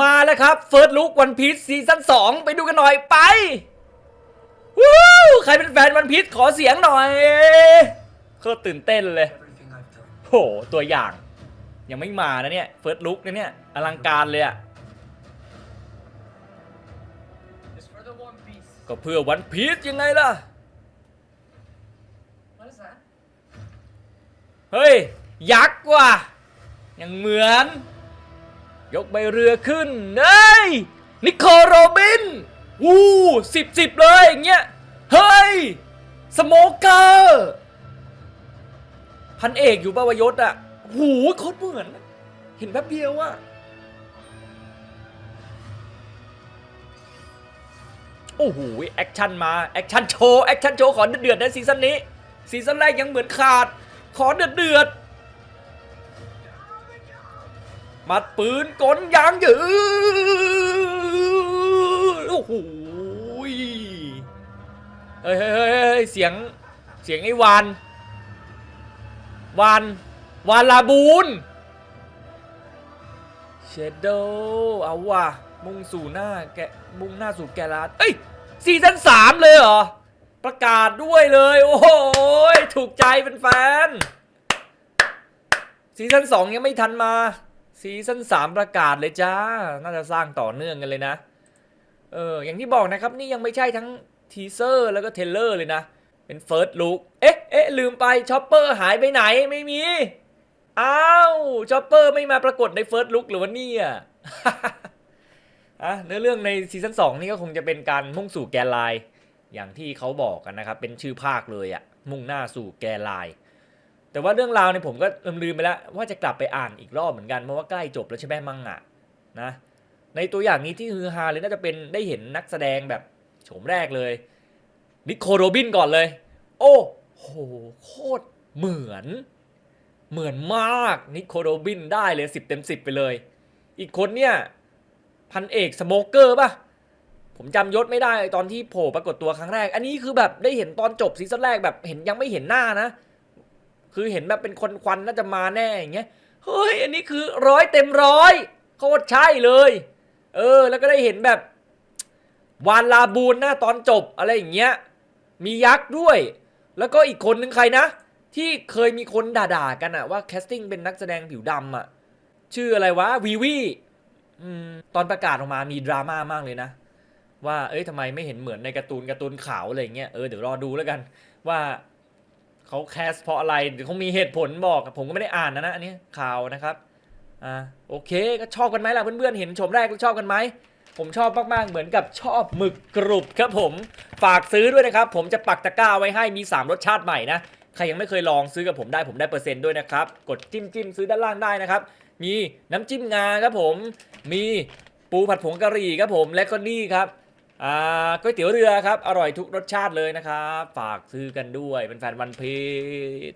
มาแล้วครับเฟิร์สลุกวันพีซซีซั่น2ไปดูกันหน่อยไปวู้ใครเป็นแฟนวันพีซขอเสียงหน่อยโคตรตื่นเต้นเลย everything I've done. โหตัวอย่างยังไม่มานะเนี่ยเฟิร์สลุกนะเนี่ยอลังการเลยอะ It's for the One Piece. ก็เพื่อวันพีซยังไงล่ะ What is that? เฮ้ยยักษ์ว่ะยังเหมือน ยกใบเรือขึ้นเฮ้ยนิโคลโรบิน วู้สิบสิบเลยอย่างเงี้ย เฮ้ย สโมเกอร์ พันเอกอยู่ปะวยศอะหูโคตรเหมือน เห็นแป๊บเดียวอะโอ้โห แอคชั่นมา แอคชั่นโชว์ แอคชั่นโชว์ ขอเดือดๆนะซีซั่นนี้ ซีซั่นแรกยังเหมือนขาด ขอเดือดเดือดๆ มัดปืนกลยางยืดโอ้โหเฮ้ยเฮ้ยเฮ้ยเฮ้ยเสียงเสียงไอ้วานวานวานลาบูนเชดโดเอาว่ะมุ่งสู่หน้าแกมุ่งหน้าสู่แกลาดเอ้ยซีซั่นสามเลยเหรอ ประกาศด้วยเลย โอ้โหถูกใจเป็นแฟนซีซั่นสองยังไม่ทันมา ซีซั่นสามประกาศเลยจ้า น่าจะสร้างต่อเนื่องกันเลยนะ เออ อย่างที่บอกนะครับ นี่ยังไม่ใช่ทั้งทีเซอร์แล้วก็เทเลอร์เลยนะ เป็นเฟิร์สลุกเอ๊ะ เอ๊ะ ลืมไปชอปเปอร์หายไปไหน ไม่มี อ้าวชอปเปอร์ไม่มาปรากฏในเฟิร์สลุกหรือว่านี่ยอะเนื้อเรื่องในซีซั่น2นี่ก็คงจะเป็นการมุ่งสู่แกนไลน์อย่างที่เขาบอกกันนะครับ เป็นชื่อภาคเลยอะมุ่งหน้าสู่แกนไลน์ แต่ว่าเรื่องราวเนี่ยผมก็ลืมๆไปแล้วว่าจะกลับไปอ่านอีกรอบเหมือนกันเพราะว่าใกล้จบแล้วใช่ไหมมังงะนะในตัวอย่างนี้ที่ฮือฮาเลยน่าจะเป็นได้เห็นนักแสดงแบบโฉมแรกเลยนิโคลโรบินก่อนเลย โอ้โหโคตรเหมือน เหมือนมากนิโคลโรบินได้เลยสิบเต็มสิบไปเลย อีกคนเนี่ย พันเอกสโมเกอร์ป่ะ ผมจำยศไม่ได้ตอนที่โผล่ปรากฏตัวครั้งแรก อันนี้คือแบบได้เห็นตอนจบซีซั่นแรกแบบเห็นยังไม่เห็นหน้านะ คือเห็นแบบเป็นคนควันน่าจะมาแน่อย่างเงี้ยเฮ้ยอันนี้คือร้อยเต็มร้อยโคตรใช่เลย เออ แล้วก็ได้เห็นแบบ วานลาบูนหน้าตอนจบอะไรอย่างเงี้ยมียักษ์ด้วย แล้วก็อีกคนนึงใครนะ ที่เคยมีคนด่าๆกันอะว่าแคสติ้งเป็นนักแสดงผิวดำอะชื่ออะไรวะวีวีอืมตอนประกาศออกมามีดราม่ามากเลยนะ ว่าเอ้ยทำไมไม่เห็นเหมือนในการ์ตูนการ์ตูนขาวอะไรอย่างเงี้ยเออเดี๋ยวรอดูแล้วกัน ว่า เขาแคสเพราะอะไรเดี๋ยวเขามีเหตุผลบอกผมก็ไม่ได้อ่านนะนะอันนี้ข่าวนะครับอ่าโอเคก็ชอบกันไหมล่ะเพื่อนๆเห็นชมแรกชอบกันไหมผมชอบมากๆ เหมือนกับชอบหมึกกรุบครับผมฝากซื้อด้วยนะครับ ผมจะปักตะกร้าไว้ให้มี 3 รสชาติใหม่นะใครยังไม่เคยลองซื้อกับผมได้ผมได้เปอร์เซ็นต์ด้วยนะครับ กดจิ้มจิ้มซื้อด้านล่างได้นะครับ มีน้ำจิ้มงาครับผม มีปูผัดผงกะหรี่ครับผมและก็นี่ครับ ก๋วยเตี๋ยวเรือครับ อร่อยทุกรสชาติเลยนะครับ ฝากซื้อกันด้วยเป็นแฟนวันพีช